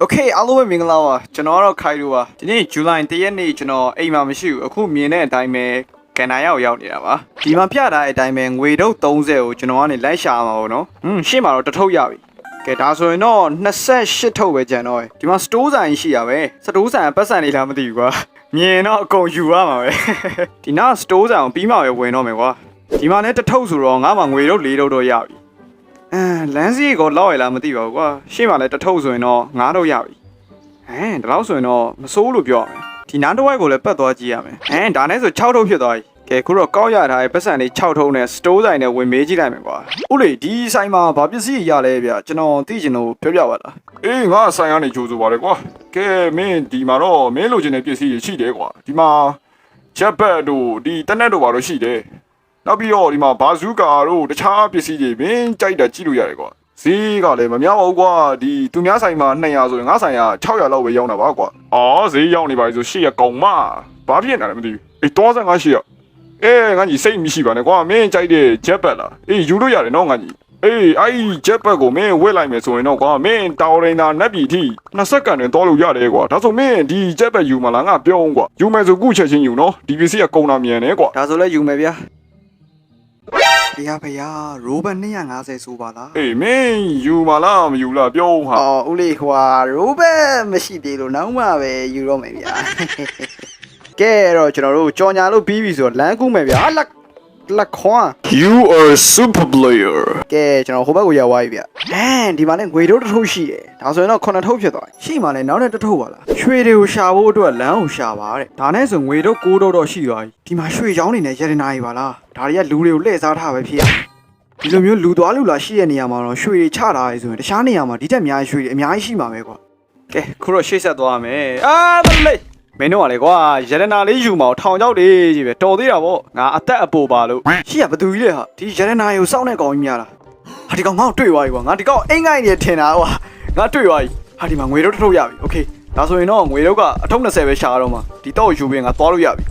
โอเคအားလုံးပဲမင်္ဂလာပါကျွန်တော်ကတော့ခိုင်လိုပါဒီနေ့ဇူလိုင်1ရက်နေ့ကျွန်တော်အိမ်မှာမရှိဘူးအခုမြင်တဲ့အတိုင်းပဲကန်နာရောက်ရောက်နေတာပါဒီမှာပြထားတဲ့အတိုင်းပဲငွေတုပ်30ကိုကျွန်တော်ကနေလိုက်ရှာမှာပေါ့နော်ဟွန်းရှင်းမှာတော့တစ်ထုပ်ရပြီကဲဒါဆိုရင်တော့28ထုပ်ပဲကျန်တော့တယ်ဒီမှာ store ဆိုင်ရှိရပဲစတိုးဆိုင်ကပတ်စံနေလားမသိဘူးကွာမြင်တော့အကုန်ယူရမှာပဲဒီနောက် store ဆိုင်ကိုပြီးမှပဲဝင်တော့မယ်ကွာဒီမှာလည်းတစ်ထုပ်ဆိုတော့ငါမှငွေတုပ်၄ထုပ်တော့ရပြီ အဲလမ်းစီကိုလောက်ရလားမသိပါဘူးကွာရှေ့မှာလည်းတစ်ထုပ်ဆိုရင်တော့ငားတော့ရပြီဟမ်ဒါတော့ဆိုရင်တော့မစိုးလို့ပြောရမယ်ဒီနားတစ်ဝိုက်ကိုလည်းပတ်သွားကြည့်ရမယ်ဟမ်ဒါနဲ့ဆို6ထုပ်ဖြစ်သွားပြီကဲခုတော့ကောက်ရထားတဲ့ပတ်စံလေး6ထုပ်နဲ့စတိုးဆိုင်နဲ့ဝင်မေးကြည့်လိုက်မယ်ကွာဥလေဒီဆိုင်မှာဘာပစ္စည်းရလဲဗျကျွန်တော်သိချင်လို့ပြောပြပါလားအေးငါဆိုင်ကနေကြိုးဆိုပါတယ်ကွာကဲမင်းဒီမှာတော့မင်းလိုချင်တဲ့ပစ္စည်းတွေရှိတယ်ကွာဒီမှာချက်ဘက်တို့ဒီတနက်တို့ဘာလို့ရှိတယ် နောက်ပြီးတော့ဒီမှာဘာဇူကာတို့တခြားပစ္စည်းတွေမင်းကြိုက်တာကြည့်လို့ရတယ်ကွာဈေးကလည်းမများဘူးကွာဒီသူများဆိုင်မှာ200ဆိုရင်ငါဆိုင်က600လောက်ပဲရောင်းတာပါကွာအော်ဈေးရောက်နေပါပြီဆို800ကောင်မဘာဖြစ်နေလဲမသိဘူးအေး35 800အေးငါကြီးစိတ်မရှိပါနဲ့ကွာမင်းကြိုက်တဲ့ချက်ဘက်လားအေးယူလို့ရတယ်နော်ငါကြီးအေးအဲ့ဒီချက်ဘက်ကိုမင်းဝစ်လိုက်မယ်ဆိုရင်တော့ကွာမင်းတောင်းရင်သာနက်ပြီထိ20စက္ကန့်တွင်တော်လို့ရတယ်ကွာဒါဆိုမင်းဒီချက်ဘက်ယူမလားငါပြောအောင်ကွာယူမယ်ဆိုခုချက်ချင်းယူနော်ဒီပစ္စည်းကကုန်တာမြန်တယ်ကွာဒါဆိုလည်းယူမယ်ဗျာ ဘုရားဘုရားရိုးဘတ်250ဆိုပါလားအေးမင်းယူမလားမယူလားပြောအောင်ဟာအော်ဦးလေးဟွာရိုးဘတ်မရှိသေးလို့နောက်မှပဲယူတော့မယ်ဗျာကဲအဲ့တော့ကျွန်တော်တို့ကြော်ညာလို့ပြီးပြီဆိုတော့လမ်းကူးမယ်ဗျာဟာလက် လက်ခွန်း You are a super player ကဲကျွန်တော်ဟိုဘက်ကိုရောက်သွားပြီဗျ။အမ်ဒီမှာလည်းငွေတို့တစ်ထုပ်ရှိတယ်။ဒါဆိုရင်တော့9ထုပ်ဖြစ်သွားပြီ။ရှိမှလည်းနောက်နဲ့တစ်ထုပ်ပါလား။ရွှေတွေကိုရှာဖို့အတွက်လမ်းကိုရှာပါတဲ့။ဒါနဲ့ဆိုငွေတို့9တော့တော့ရှိသွားပြီ။ဒီမှာရွှေချောင်းနေနဲ့ရတနာကြီးပါလား။ဒါတွေကလူတွေကိုလှည့်စားထားပဲဖြစ်ရ။ဒီလိုမျိုးလူသွားလူလာရှိတဲ့နေရာမှာတော့ရွှေတွေချတာရဲဆိုရင်တခြားနေရာမှာဒီတက်အများကြီးရွှေတွေအများကြီးရှိမှာပဲကွာ။ကဲခုတော့ရှေ့ဆက်သွားရမယ်။အာမလေး မင်းတို့ကလေကွာရတနာလေးယူမအောင်ထောင်ချောက်လေးကြီးပဲတော်သေးတာပေါ့ငါအသက်အပိုပါလို့ရှိရဘသူကြီးလဲဟာဒီရတနာကိုစောင့်နေကောင်ကြီးများလားဟာဒီကောင်ငါ့ကိုတွေ့သွားပြီကွာငါဒီကောင်အိမ်ငိုင်းနေထင်တာကွာငါတွေ့သွားပြီဟာဒီမှာငွေတော့ထုတ်ရပြီโอเคဒါဆိုရင်တော့ငွေတော့ကအထုပ်20ပဲရှာတော့မှာဒီတော့ယူပြီးငါသွားလို့ရပြီ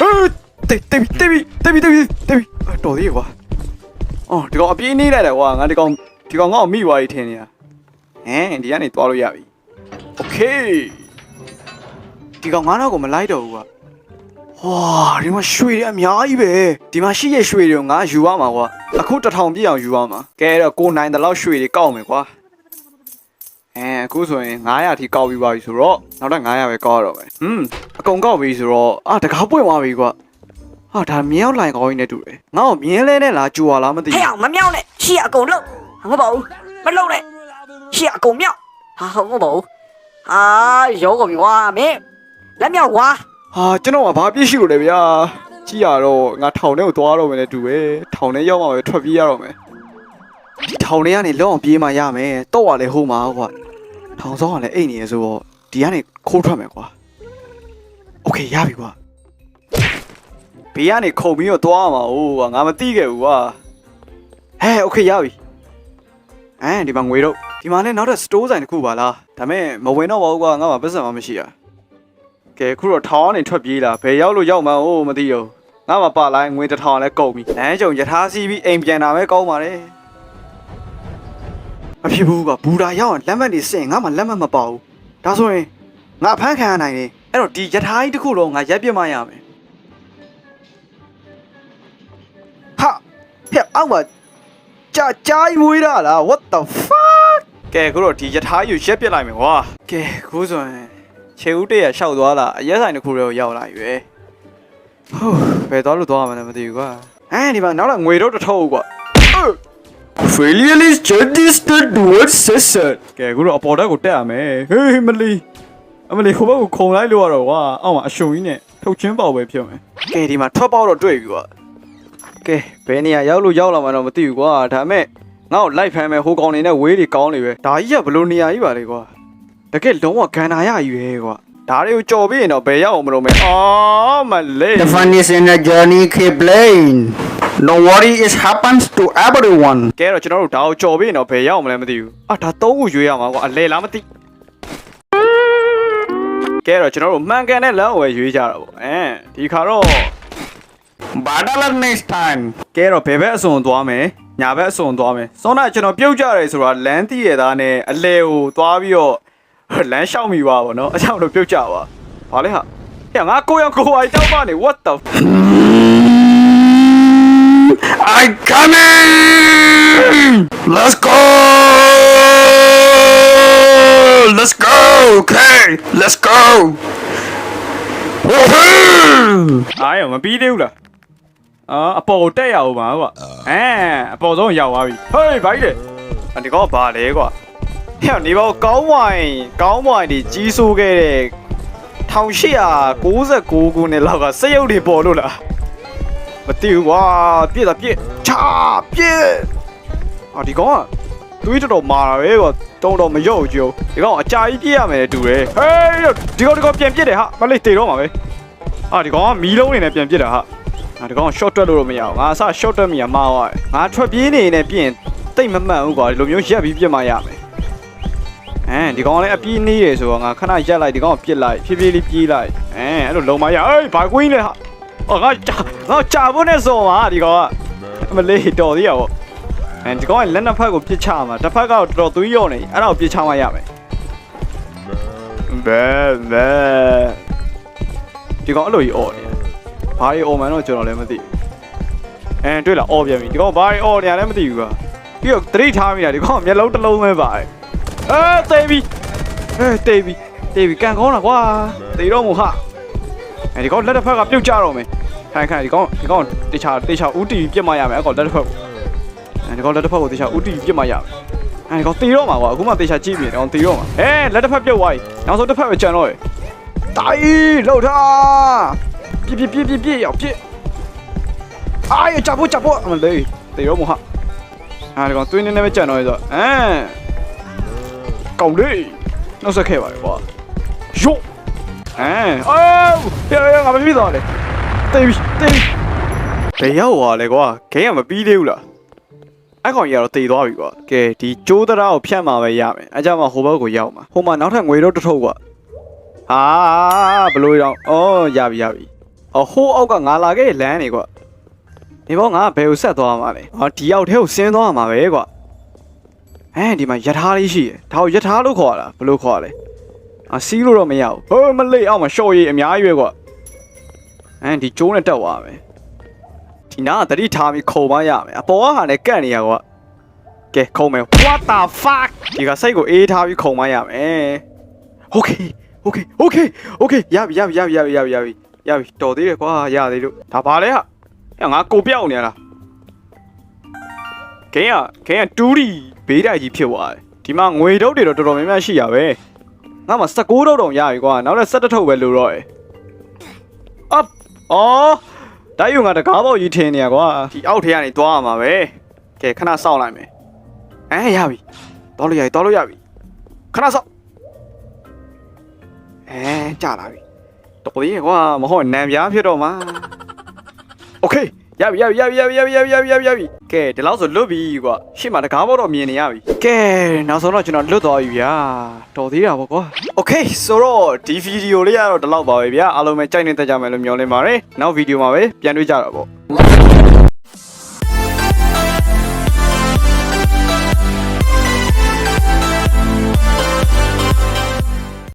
ဟေးတိတ်တိတ်တိတ်တိတ်တိတ်တိတ်တော်သေးကွာအော်ဒီကောင်အပြေးနေလိုက်တယ်ကွာငါဒီကောင်ဒီကောင်ငါ့ကိုမိသွားပြီထင်နေတာဟမ်ဒီကနေသွားလို့ရပြီโอเค ဒီကောင်ငါတော့ကိုမလိုက်တော့ဘူးကွာဝါဒီမှာရွှေတွေအများကြီးပဲဒီမှာရှိရဲ့ရွှေတွေကိုငါယူရမှာကွာအခုတစ်ထောင်ပြည့်အောင်ယူရမှာကဲတော့ကိုနိုင်တဲ့လောက်ရွှေတွေကောက်မယ်ကွာအဲအခုဆိုရင်900ထိကောက်ပြီးပါပြီဆိုတော့နောက်တော့900ပဲကောက်ရတော့မယ်ဟွန်းအကုန်ကောက်ပြီဆိုတော့အာတကားပွင့်သွားပြီကွာဟာဒါမြင်းရောက်လိုင်ကောင်းကြီးနဲ့တူတယ်ငါ့ကိုမြင်းလဲနဲ့လားကြူရလားမသိဟဲ့ဘူးအောင်မမြောက်နဲ့ရှေ့အကုန်လုံးမပေါ့ဘူးမလုံးနဲ့ရှေ့အကုန်မြောက်ဟာဟုတ်မပေါ့ဘူးဟာရောကုန်ပြီကွာမင်း လက်မြောက်ကွာ ဟာကျွန်တော်ကဘာပြည့်ရှိလို့လဲဗျာကြည့်ရတော့ငါထောင်ထဲကိုသွားတော့မယ်နဲ့တူပဲထောင်ထဲရောက်မှပဲထွက်ပြေးရတော့မယ်ဒီထောင်ထဲကနေလုံးအောင်ပြေးမှရမယ်တော့ရလေဟိုမှာကွာထောင်ဆောင်ကလည်းအိတ်နေရဆိုတော့ဒီကနေခိုးထွက်မယ်ကွာโอเคရပြီကွာဘေးကနေခုံပြီးတော့သွားရမှာဟိုကွာငါမသိခဲ့ဘူးကွာဟဲโอเคရပြီအဲဒီမှာငွေတော့ဒီမှာလည်းနောက်ထပ် store ဆိုင်တစ်ခုပါလားဒါမဲ့မဝင်တော့ပါဘူးကွာငါမှပတ်စံမှမရှိရ ကဲခုတော့ထောင်းကနေထွက်ပြေးလာဘယ်ရောက်လို့ရောက်မှန်းဟိုမသိတော့ငါမှပါလိုက်ငွေတစ်ထောင်လည်းကုန်ပြီလမ်းကြုံယထာစီးပြီးအိမ်ပြန်တာပဲကောင်းပါလေမဖြစ်ဘူးကဘူတာရောက်ရင်လက်မှတ်တွေစင်ငါမှလက်မှတ်မပေါဘူးဒါဆိုရင်ငါဖမ်းခံရနိုင်တယ်အဲ့တော့ဒီယထာကြီးတစ်ခုလုံးငါရက်ပြစ်မှရမယ်ဟာဟဲ့အောက်မှာကြာကြာကြီးမွေးတာလား what the fuck ကဲခုတော့ဒီယထာကြီးကိုရက်ပြစ်လိုက်မယ်ကွာကဲခုဆိုရင် ခြေဦးတည့်ရရှောက်သွားလာအရက်ဆိုင်တစ်ခုတော့ရောက်လာပြီပဲဟုတ်ဘယ်သွားလို့သွားမှလည်းမသိဘူးကွာအဲဒီမှာနောက်တော့ငွေတော့တစ်ထုပ်ကွာ Failure is just the word session ကဲအခုတော့အပေါ်တက်ကိုတက်ရမယ်ဟေးမလီအမလီဟိုဘက်ကိုခုံလိုက်လို့ရတော့ကွာအောက်မှာအရှုံကြီးနဲ့ထုတ်ချင်းပေါက်ပဲဖြစ်မယ်ကဲဒီမှာထွက်ပေါက်တော့တွေ့ပြီကွာကဲဘယ်နေရာရောက်လို့ရောက်လာမှတော့မသိဘူးကွာဒါပေမဲ့ငါ့ကိုလိုက်ဖမ်းမယ်ဟိုကောင်နေနဲ့ဝေးတွေကောင်းနေပဲဒါကြီးကဘယ်လိုနေရာကြီးပါလဲကွာ တကယ်လုံးဝဂန္ဓာရကြီးပဲကွာဒါတွေကိုကြော်ပြီးရင်တော့ဘယ်ရောက်အောင်မလို့မဲအော်မလေး The fun is in the journey, keep playing. No worry, it happens to everyone. ကဲတော့ကျွန်တော်တို့ဒါကိုကြော်ပြီးရင်တော့ဘယ်ရောက်အောင်မလဲမသိဘူးအာဒါသုံးခုရွေးရမှာကွာအလဲလားမသိကဲတော့ကျွန်တော်တို့မှန်ကန်တဲ့လမ်းကိုပဲရွေးကြတာပေါ့အဲဒီခါတော့ Better luck next time. ကဲတော့ဘယ်ဘက်အစွန်သွားမယ်ညာဘက်အစွန်သွားမယ်စောနာကျွန်တော်ပြုတ်ကြတယ်ဆိုတာလမ်းတည်ရသားနဲ့အလဲကိုသွားပြီးတော့ လမ်းလျှောက်မိပါဗောနော်အကြောင်းလို့ပြုတ်ကြပါဘာလဲဟာဟဲ့ငါကိုရောကိုဝိုင်တောက်ပါနေ what the I coming! Let's go! Let's go! Okay, let's go! Woohoo! အားရမပြီးသေးဘူးလားအာအပေါ်ကိုတက်ရအောင်ပါကွာအဲအပေါ်ဆုံးရောက်သွားပြီဟေးဘိုက်လေအဒီကောဘာလဲကွာ ဟဲ့နေဘောကောင်းဝိုင်ကောင်းဝိုင်ဒီကြီးစိုးခဲ့တဲ့1896ခုနှစ်လောက်ကစက်ရုပ်တွေပေါ်လို့လားမသိဘူးကွာပြည့်တာပြည့်ချာပြည့်အာဒီကောင်ကတွေးတော်တော်မာတာပဲကွာတုံတော်မရုပ်ကြိုးဒီကောင်အကြာကြီးပြည့်ရမယ်တူတယ်ဟေးဒီကောင်ဒီကောင်ပြန်ပြည့်တယ်ဟာမလေးတေတော့မှာပဲအာဒီကောင်ကမီးလုံးနေနဲ့ပြန်ပစ်တာဟာအာဒီကောင်က short တွက်လို့တော့မရအောင်ငါအစ short တွက်မိရမှားသွားတယ်ငါထွက်ပြေးနေနေပြင်တိတ်မမှန်ဘူးကွာဒီလိုမျိုးရက်ပြီးပြစ်မှရမယ် အဲဒီကောင်လည်းအပြေးနေရဆိုတော့ငါခဏရက်လိုက်ဒီကောင်ပြစ်လိုက်ဖြည်းဖြည်းလေးပြေးလိုက်အဲအဲ့လိုလုံမရအေးဘာကွင်းလဲဟာအော်ငါငါကြာဖို့နဲ့စော်ပါဒီကောင်ကအမလေးတော်သေးရပေါ့အဲဒီကောင်ကလက်နှစ်ဖက်ကိုပြစ်ချမှာတစ်ဖက်ကတော့တော်တော်သွေးရော့နေအဲ့ဒါကိုပြစ်ချမှရမယ်ဘဲဘဲဒီကောင်အဲ့လိုကြီးအော်နေဘာကြီးအော်မှန်းတော့ကျွန်တော်လည်းမသိအဲတွေ့လားအော်ပြန်ပြီဒီကောင်ဘာကြီးအော်နေရလဲမသိဘူးကပြီးတော့သတိထားမိတာဒီကောင်မျက်လုံးတစ်လုံးပဲပါတယ် အဲတေးပြီအဲတေးပြီတေးပြီကန်ကောင်းတာကွာတေးတော့မို့ဟာအဲဒီကောင်လက်တစ်ဖက်ကပြုတ်ကြတော့မယ်ခိုင်ခိုင်ဒီကောင်ဒီကောင်တေချာတေချာဦးတီပြစ်မှရမယ်အကောင်လက်တစ်ဖက်ကိုအဲဒီကောင်လက်တစ်ဖက်ကိုတေချာဦးတီပြစ်မှရမယ်အဲဒီကောင်တေးတော့မှာကွာအခုမှတေချာကြည့်ပြီဒီကောင်တေးတော့မှာအဲလက်တစ်ဖက်ပြုတ်သွားပြီနောက်ဆုံးတစ်ဖက်ပဲကြံတော့ရယ်တိုင်းလှုပ်ထားပြပြပြပြပြရောက်ပြအာရချဖို့ချဖို့အမလေးတေရောမဟာအာဒီကောင်တွင်းနေနေပဲကြံတော့ရဆိုအမ် ကောင်လေးနှုတ်ဆက်ခဲ့ပါလေကွာယိုအမ်အော်ရရငါမပြီးတော့လေတေးတေးဘယ်ရောက်သွားလဲကွာဂိမ်းကမပြီးသေးဘူးလားအဲ့ကောင်ကြီးကတော့တေသွားပြီကွာကဲဒီကျိုးတရားကိုဖြတ်မှာပဲရမယ်အဲကြောင့်မှဟိုဘက်ကိုရောက်မှာဟိုမှာနောက်ထပ်ငွေတော့တစ်ထုပ်ကွာဟာဘလို့ရောအော်ရပြီရပြီအော်ဟိုးအောက်ကငါလာခဲ့တဲ့လမ်းနေကွဒီဘောငါဘယ်ကိုဆက်သွားမှာလဲဟောဒီအောက်ထဲကိုဆင်းသွားမှာပဲကွ အဲဒီမှာယထာလေးရှိတယ်ဒါကိုယထာလို့ခေါ်တာဘလို့ခေါ်လဲအာစီးလို့တော့မရဘူးဟိုးမလေးအောက်မှာရှော့ရည်အများကြီးပဲကွအဲဒီကျိုးနဲ့တက်သွားမယ်ဒီနာကတတိထားပြီးခုံမရမယ်အပေါ်ကဟာနဲ့ကန့်နေရကွကဲခုံမယ် what the fuck ဒီကစိတ်ကိုအေးထားပြီးခုံမရမယ် okay okay okay okay ရပြီရပြီရပြီရပြီရပြီရပြီရပြီတော်သေးတယ်ကွာရသေးလို့ဒါပါလဲဟာအဲ့ငါကိုပြောက်နေရလား ခင်းရခင်းရတူးဒီဘေးတိုက်ကြီးဖြစ်သွားတယ်ဒီမှာငွေတုပ်တွေတော့တော်တော်များများရှိရပဲငါမှ16တုပ်တောင်ရပြီကွာနောက်လည်း17ထုပ်ပဲလိုတော့ရယ် up အော်တိုက်ယူငါတကားပေါက်ကြီးထင်းနေရကွာဒီအောက်ထဲကနေသွားရမှာပဲကဲခဏစောင့်လိုက်မယ်အဲရပြီသွားလို့ရပြီသွားလို့ရပြီခဏစောင့် အဲကြာလာပြီတော်သေးရဲ့ကွာမဟုတ်နံပြားဖြစ်တော့မှာโอเค ရပြီရပြီရပြီရပြီရပြီရပြီရပြီရပြီရပြီကဲဒီလောက်ဆိုလွတ်ပြီကွာရှေ့မှာတကားဘောတော့မြင်နေရပြီကဲနောက်ဆုံးတော့ကျွန်တော်လွတ်သွားပြီဗျာတော်သေးတာပေါ့ကွာ Okay ဆိုတော့ဒီဗီဒီယိုလေးကတော့ဒီလောက်ပါပဲဗျာအားလုံးပဲကြိုက်နေတတ်ကြမယ်လို့မျှော်လင့်ပါတယ်နောက်ဗီဒီယိုမှာပဲပြန်တွေ့ကြတော့ပေါ့